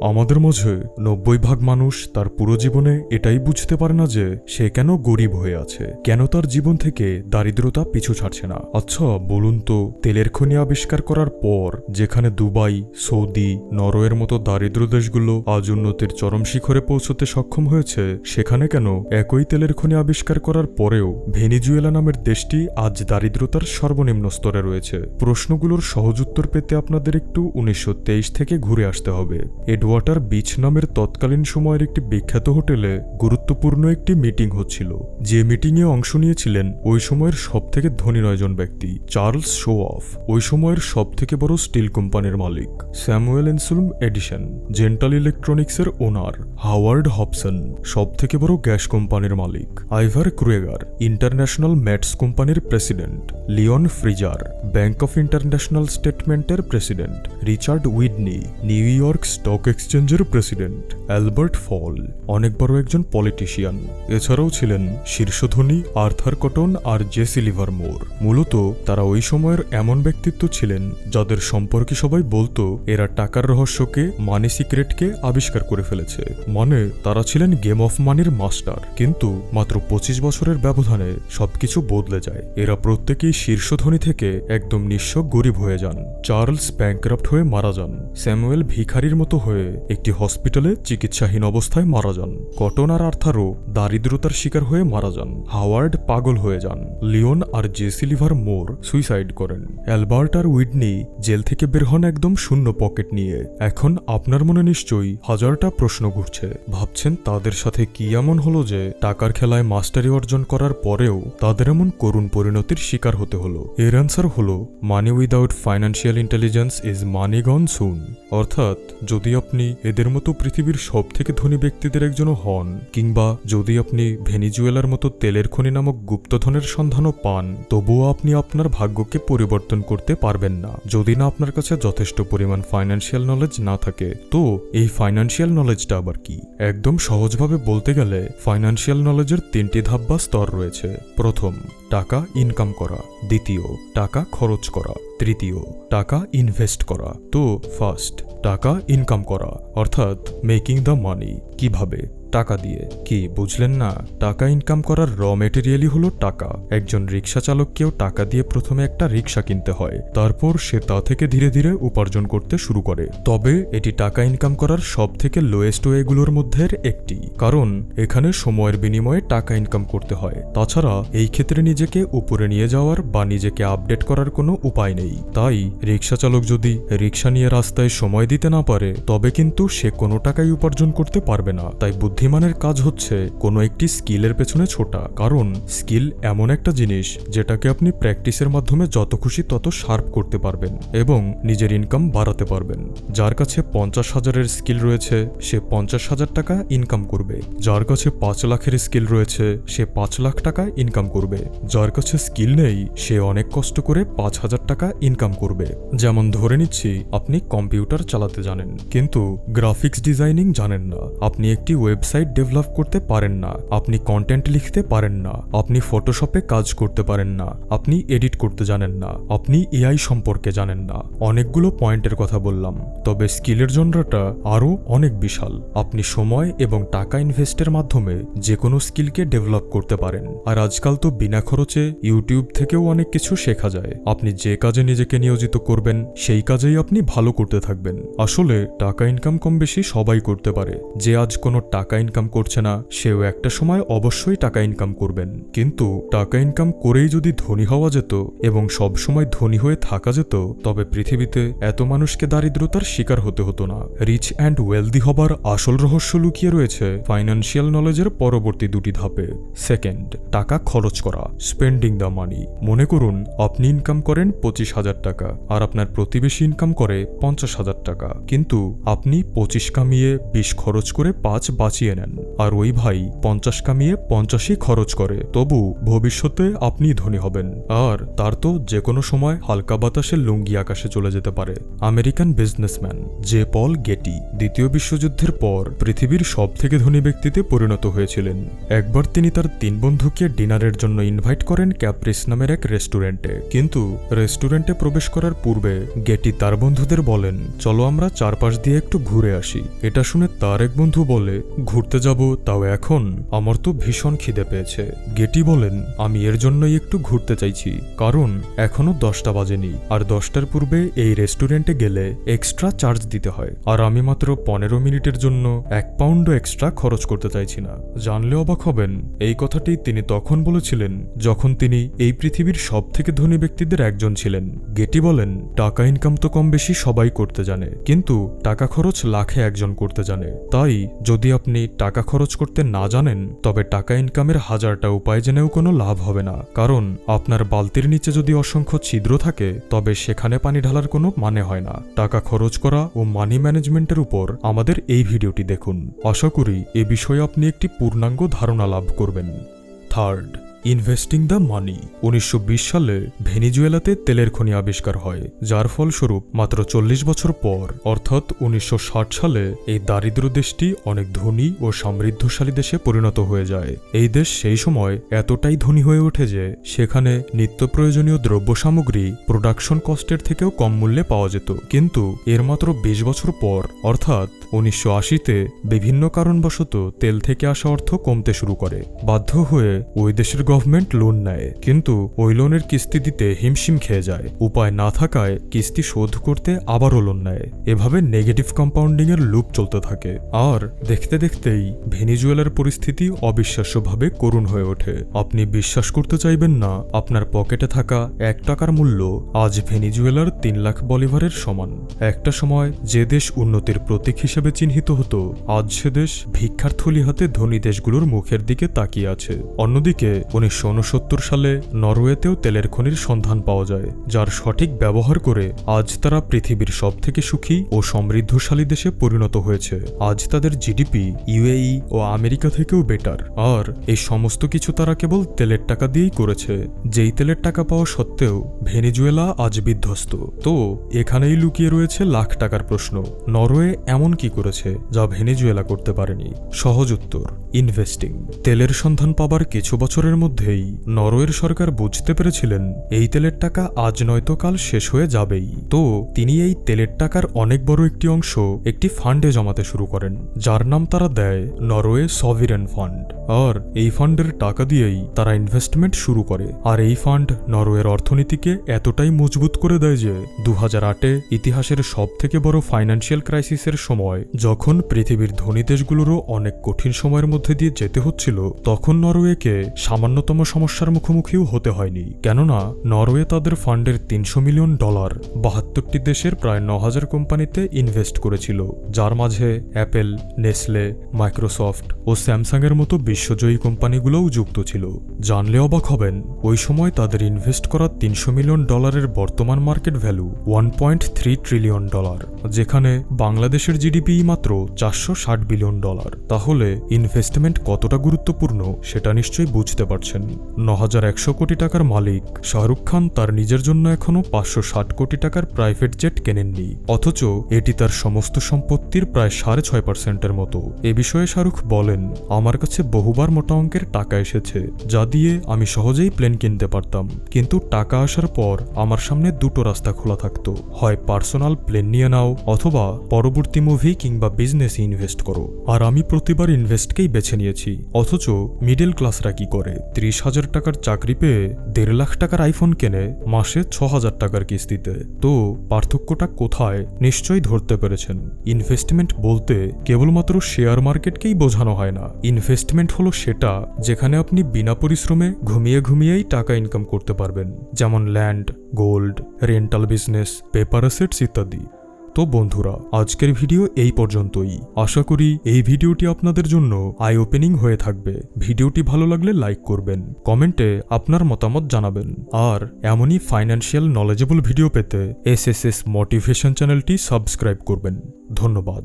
আমাদের মাঝে নব্বই ভাগ মানুষ তার পুরো জীবনে এটাই বুঝতে পারে না যে সে কেন গরিব হয়ে আছে, কেন তার জীবন থেকে দারিদ্রতা পিছু ছাড়ছে না। আচ্ছা বলুন তো, তেলের খনি আবিষ্কার করার পর যেখানে দুবাই, সৌদি, নরওয়ের মতো দারিদ্র দেশগুলো আজ উন্নতির চরম শিখরে পৌঁছতে সক্ষম হয়েছে, সেখানে কেন একই তেলের খনি আবিষ্কার করার পরেও ভেনিজুয়েলা নামের দেশটি আজ দারিদ্রতার সর্বনিম্ন স্তরে রয়েছে? প্রশ্নগুলোর সহজ উত্তর পেতে আপনাদের একটু উনিশশো তেইশ থেকে ঘুরে আসতে হবে। এডওয়াটার বিচ নামের তৎকালীন সময়ের একটি বিখ্যাত হোটেলে গুরুত্বপূর্ণ একটি মিটিং হচ্ছিল। যে মিটিংয়ে অংশ নিয়েছিলেন ওই সময়ের সবথেকে ধনী নয়জন ব্যক্তি, চার্লস শো অফ ওই সময়ের সবথেকে বড় স্টিল কোম্পানির মালিক, স্যামুয়েল এনসুলম এডিশন জেন্টাল ইলেকট্রনিক্সের ওনার, হাওয়ার্ড হবসন, সবথেকে বড় গ্যাস কোম্পানির মালিক, আইভার ক্রুয়েগার, ইন্টারন্যাশনাল ম্যাটস কোম্পানির president, Leon Fraser. Bank of international স্টেটমেন্টের president Richard Whitney New York stock এক্সচেঞ্জের প্রেসিডেন্ট অ্যালবার্ট ফল অনেক বড় একজন পলিটিশিয়ান এছাড়াও ছিলেন শীর্ষধনী আর্থার কটন আর জেসি লিভারমোর। মূলত তারা ওই সময়ের এমন ব্যক্তিত্ব ছিলেন যাদের সম্পর্কে সবাই বলতো, এরা টাকার রহস্যকে মানি সিক্রেটকে আবিষ্কার করে ফেলেছে। মানে তারা ছিলেন গেম অফ মানির মাস্টার কিন্তু মাত্র পঁচিশ বছরের ব্যবধানে সবকিছু বদলে যায়। এরা প্রত্যেকেই শীর্ষধনী থেকে একদম নিঃস্ব গরিব হয়ে যান। চার্লস ব্যাংক্রাফ্ট হয়ে মারা যান। স্যামুয়েল ভিখারির মতো হয়ে একটি হসপিটালে চিকিৎসাহীন অবস্থায় মারা যান। কটন আর আর্থারও দারিদ্রতার শিকার হয়ে মারা যান। হাওয়ার্ড পাগল হয়ে যান। লিওন আর জেসিলিভার মোর সুইসাইড করেন। অ্যালবার্ট আর উইডনি জেল থেকে বের হন একদম শূন্য পকেট নিয়ে। এখন আপনার মনে নিশ্চয়ই হাজারটা প্রশ্ন ঘুরছে। ভাবছেন তাদের সাথে কি এমন হলো যে টাকার খেলায় মাস্টারি অর্জন করার পরেও তাদের এমন করুণ পরিণতির শিকার হতে হলো। এর অ্যান্সার হলো money without financial intelligence is money gone soon অর্থাৎ, যদি আপনি এদের মতো পৃথিবীর সব থেকে ধনী ব্যক্তিদের একজনও হন, কিংবা যদি আপনি ভেনিজুয়েলার মতো তেলের খনি নামক গুপ্তধনের সন্ধানও পান, তবুও আপনি আপনার ভাগ্যকে পরিবর্তন করতে পারবেন না। যদি না আপনার কাছে যথেষ্ট পরিমাণ ফাইন্যান্সিয়াল নলেজ না থাকে, তো এই ফাইন্যান্সিয়াল নলেজটা আবার কি? একদম সহজভাবে বলতে গেলে ফাইন্যান্সিয়াল নলেজের তিনটি ধাপ বা স্তর রয়েছে। প্রথম, টাকা ইনকাম করা। দ্বিতীয়, টাকা খরচ করা। তৃতীয়, টাকা ইনভেস্ট করা। তো ফার্স্ট টাকা ইনকাম করা। অর্থাৎ মেকিং দ্য মানি কীভাবে? টাকা দিয়ে। কি, বুঝলেন না? টাকা ইনকাম করার র মেটেরিয়ালই হলো টাকা। একজন রিক্সা চালককেও টাকা দিয়ে প্রথমে একটা রিক্সা কিনতে হয়। তারপর সে তা থেকে ধীরে ধীরে উপার্জন করতে শুরু করে। তবে এটি টাকা ইনকাম করার সব থেকে লোয়েস্ট ওয়েগুলোর মধ্যে একটি। কারণ, এখানে সময়ের বিনিময়ে টাকা ইনকাম করতে হয়। তাছাড়া, এই ক্ষেত্রে নিজেকে উপরে নিয়ে যাওয়ার বা নিজেকে আপডেট করার কোনো উপায় নেই। তাই রিক্সা চালক যদি রিক্সা নিয়ে রাস্তায় সময় দিতে না পারে, তবে কিন্তু সে কোনো টাকাই উপার্জন করতে পারবে না। তাই বুদ্ধিমানের কাজ হচ্ছে কোনো একটি স্কিলের পেছনে ছোটা, কারণ স্কিল এমন একটা জিনিস যেটাকে আপনি প্র্যাকটিসের মাধ্যমে যত খুশি তত শার্প করতে পারবেন এবং নিজের ইনকাম বাড়াতে পারবেন। যার কাছে পঞ্চাশ হাজারের স্কিল রয়েছে, সে পঞ্চাশ হাজার টাকা ইনকাম করবে। যার কাছে পাঁচ লাখের স্কিল রয়েছে, সে পাঁচ লাখ টাকা ইনকাম করবে। যার কাছে স্কিল নেই, সে অনেক কষ্ট করে পাঁচ হাজার টাকা ইনকাম করবে। যেমন ধরে নিচ্ছি, আপনি কম্পিউটার চালাতে জানেন, কিন্তু গ্রাফিক্স ডিজাইনিং জানেন না। আপনি একটি ওয়েবসাইট ডেভেলপ করতে পারেন না। আপনি কন্টেন্ট লিখতে পারেন না। আপনি ফটোশপে কাজ করতে পারেন না। আপনি এডিট করতে জানেন না। আপনি এআই সম্পর্কে জানেন না। অনেকগুলো পয়েন্টের কথা বললাম। তবে স্কিলের জনরাটা আরও অনেক বিশাল। আপনি সময় এবং টাকা ইনভেস্টের মাধ্যমে যে কোনো স্কিলকে ডেভেলপ করতে পারেন। আর আজকাল তো বিনা খরচে ইউটিউব থেকেও অনেক কিছু শেখা যায়। আপনি যে কাজে নিজেকে নিয়োজিত করবেন, সেই কাজেই আপনি ভালো করতে থাকবেন। আসলে টাকা ইনকাম কম বেশি সবাই করতে পারে। যে আজ কোনো টাকা ইনকাম করছে না, সেও একটা সময় অবশ্যই টাকা ইনকাম করবেন। কিন্তু টাকা ইনকাম করেই যদি ধনী হওয়া যেত এবং সব সময় ধনী হয়ে থাকা যেত, তবে পৃথিবীতে এত মানুষকে দারিদ্রতার শিকার হতে হতো না। রিচ অ্যান্ড ওয়েলদি হবার আসল রহস্য লুকিয়ে রয়েছে ফাইন্যান্সিয়াল নলেজের পরবর্তী দুটি ধাপে। সেকেন্ড টাকা খরচ করা স্পেন্ডিং দ্য মানি মনে করুন, আপনি ইনকাম করেন পঁচিশ হাজার টাকা, আর আপনার প্রতিবেশী ইনকাম করে পঞ্চাশ হাজার টাকা। কিন্তু আপনি পঁচিশ কামিয়ে বিশ খরচ করে পাঁচ বাঁচিয়ে গুছিয়ে নেন। আর ওই ভাই পঞ্চাশ কামিয়ে পঞ্চাশই খরচ করে। তবু ভবিষ্যতে আপনি ধনী হবেন। আর তার তো যে কোনো সময় হালকা বাতাসে লুঙ্গি আকাশে চলে যেতে পারে। American businessman J Paul Getty দ্বিতীয় বিশ্বযুদ্ধের পর পৃথিবীর সব থেকে ধনী ব্যক্তিতে পরিণত হয়েছিলেন। একবার তিনি তার তিন বন্ধুকে ডিনারের জন্য ইনভাইট করেন ক্যাপ্রিস নামের এক রেস্টুরেন্টে। কিন্তু রেস্টুরেন্টে প্রবেশ করার পূর্বে গেটি তার বন্ধুদের বলেন, চলো আমরা চারপাশ দিয়ে একটু ঘুরে আসি। এটা শুনে তার এক বন্ধু বলে ঘুরতে যাব, তাও এখন। আমার তো ভীষণ খিদে পেয়েছে। গেটি বলেন, আমি এর জন্যই একটু ঘুরতে চাইছি। কারণ, এখনও দশটা বাজেনি। আর দশটার পূর্বে এই রেস্টুরেন্টে গেলে এক্সট্রা চার্জ দিতে হয়। আর আমি মাত্র পনেরো মিনিটের জন্য এক পাউন্ডও এক্সট্রা খরচ করতে চাইছি না। জানলে অবাক হবেন, এই কথাটি তিনি তখন বলেছিলেন, যখন তিনি এই পৃথিবীর সব থেকে ধনী ব্যক্তিদের একজন ছিলেন। গেটি বলেন, টাকা ইনকাম তো কম বেশি সবাই করতে জানে। কিন্তু টাকা খরচ লাখে একজন করতে জানে। তাই, যদি আপনি টাকা খরচ করতে না জানেন, তবে টাকা ইনকামের হাজারটা উপায় জেনেও কোনো লাভ হবে না। কারণ, আপনার বালতির নিচে যদি অসংখ্য ছিদ্র থাকে, তবে সেখানে পানি ঢালার কোনো মানে হয় না। টাকা খরচ করা ও মানি ম্যানেজমেন্টের উপর আমাদের এই ভিডিওটি দেখুন। আশা করি এ বিষয়ে আপনি একটি পূর্ণাঙ্গ ধারণা লাভ করবেন। থার্ড ইনভেস্টিং দ্য মানি উনিশশো বিশ সালে ভেনিজুয়েলাতে তেলের খনি আবিষ্কার হয়, যার ফলস্বরূপ মাত্র চল্লিশ বছর পর। অর্থাৎ উনিশশো ষাট সালে এই দারিদ্র দেশটি অনেক ধনী ও সমৃদ্ধশালী দেশে পরিণত হয়ে যায়। এই দেশ সেই সময় এতটাই ধনী হয়ে ওঠে যে, সেখানে নিত্য প্রয়োজনীয় দ্রব্য সামগ্রী প্রোডাকশন কস্টের থেকেও কম মূল্যে পাওয়া যেত। কিন্তু এর মাত্র বিশ বছর পর, অর্থাৎ উনিশশো আশিতে বিভিন্ন কারণবশত তেল থেকে আসা অর্থ কমতে শুরু করে। বাধ্য হয়ে ওই দেশের গভর্নমেন্ট লোন নেয়। কিন্তু ওই লোনের কিস্তি দিতে হিমশিম খেয়ে যায়। উপায় না থাকায় কিস্তি শোধ করতে আবারও লোন নেয়। এভাবে নেগেটিভ কম্পাউন্ডিং এর লুপ চলতে থাকে। আর দেখতে দেখতেই ভেনিজুয়েলার পরিস্থিতি অবিশ্বাস্যভাবে করুণ হয়ে ওঠে। আপনি বিশ্বাস করতে চাইবেন না, আপনার পকেটে থাকা এক টাকার মূল্য আজ ভেনিজুয়েলার তিন লাখ বলিভারের সমান। একটা সময় যে দেশ উন্নতির প্রতীক হিসেবে চিহ্নিত হতো। আজ সে দেশ ভিক্ষার থলি হাতে ধনী দেশগুলোর মুখের দিকে তাকিয়ে আছে। অন্যদিকে, উনিশশো সালে নরওয়েতেও তেলের খনির সন্ধান পাওয়া যায়, যার সঠিক ব্যবহার করে আজ তারা পৃথিবীর সব থেকে সুখী ও সমৃদ্ধশালী দেশে পরিণত হয়েছে। আজ তাদের জিডিপি, ইউএই ও আমেরিকা থেকেও বেটার। আর এই সমস্ত কিছু তারা কেবল তেলের টাকা দিয়েই করেছে, যেই তেলের টাকা পাওয়া সত্ত্বেও ভেনিজুয়েলা আজ বিধ্বস্ত। তো, এখানেই লুকিয়ে রয়েছে লাখ টাকার প্রশ্ন। নরওয়ে এমন কি করেছে যা ভেনিজুয়েলা করতে পারেনি? সহজ উত্তর ইনভেস্টিং তেলের সন্ধান পাবার কিছু বছরের মধ্যেই নরওয়ের সরকার বুঝতে পেরেছিলেন, এই তেলের টাকা আজ নয়তো কাল শেষ হয়ে যাবেই। তো, তিনি এই তেলের টাকার অনেক বড় একটি অংশ একটি ফান্ডে জমাতে শুরু করেন, যার নাম তারা দেয় নরওয়ে সভিরেন ফান্ড। আর এই ফান্ডের টাকা দিয়েই তারা ইনভেস্টমেন্ট শুরু করে। আর এই ফান্ড নরওয়ের অর্থনীতিকে এতটাই মজবুত করে দেয় যে দু আটে ইতিহাসের সব থেকে বড় ফাইন্যান্সিয়াল ক্রাইসিসের সময় যখন পৃথিবীর ধনী দেশগুলোরও অনেক কঠিন সময়ের মধ্যে দিয়ে যেতে হচ্ছিল, তখন নরওয়েকে সামান্যতম সমস্যার মুখোমুখিও হতে হয়নি। কেননা, নরওয়ে তাদের ফান্ডের তিনশো মিলিয়ন ডলার বাহাত্তরটি দেশের প্রায় ন হাজার কোম্পানিতে ইনভেস্ট করেছিল, যার মাঝে অ্যাপেল, নেসলে, মাইক্রোসফট ও স্যামসাংয়ের মতো বিশ্বজয়ী কোম্পানিগুলোও যুক্ত ছিল। জানলে অবাক হবেন, ওই সময় তাদের ইনভেস্ট করা তিনশো মিলিয়ন ডলারের বর্তমান market value one point three trillion dollar, যেখানে বাংলাদেশের জিডিপি মাত্র চারশো ষাট বিলিয়ন ডলার। তাহলে ইনভেস্টমেন্ট কতটা গুরুত্বপূর্ণ সেটা নিশ্চয়ই বুঝতে পারছেন। ন হাজার একশো কোটি টাকার মালিক শাহরুখ খান তার নিজের জন্য এখনও পাঁচশো ষাট কোটি টাকার প্রাইভেট জেট কেনেননি। অথচ এটি তার সমস্ত সম্পত্তির প্রায় সাড়ে ছয় পার্সেন্টের মতো। এ বিষয়ে শাহরুখ বলেন, আমার কাছে বহুবার মোটা অঙ্কের টাকা এসেছে, যা দিয়ে আমি সহজেই প্লেন কিনতে পারতাম। কিন্তু টাকা আসার পর আমার সামনে দুটো রাস্তা খোলা থাকতো। হয় পার্সোনাল প্লেন নিয়ে নাও, অথবা পরবর্তী মুভি কিংবা বিজনেসে ইনভেস্ট করো। আর আমি প্রতিবার ইনভেস্টকেই বেছে নিয়েছি। অথচ মিডল ক্লাসরা কি করে? ত্রিশ হাজার টাকার চাকরি পেয়ে দেড় লাখ টাকার আইফোন কেনে মাসে ছ হাজার টাকার কিস্তিতে। তো পার্থক্যটা কোথায়? নিশ্চয়ই ধরতে পেরেছেন। ইনভেস্টমেন্ট বলতে কেবলমাত্র শেয়ার মার্কেটকেই বোঝানো হয় না। ইনভেস্টমেন্ট হলো সেটা যেখানে আপনি বিনা পরিশ্রমে ঘুমিয়ে ঘুমিয়েই টাকা ইনকাম করতে পারবেন। যেমন land gold rental business paper assets ইত্যাদি। তো বন্ধুরা, আজকের ভিডিও এই পর্যন্তই। আশা করি এই ভিডিওটি আপনাদের জন্য আই ওপেনিং হয়ে থাকবে। ভিডিওটি ভালো লাগলে লাইক করবেন, কমেন্টে আপনার মতামত জানাবেন। আর এমনই ফাইন্যান্সিয়াল নলেজেবল ভিডিও পেতে এস এস এস মোটিভেশন চ্যানেলটি সাবস্ক্রাইব করবেন। ধন্যবাদ।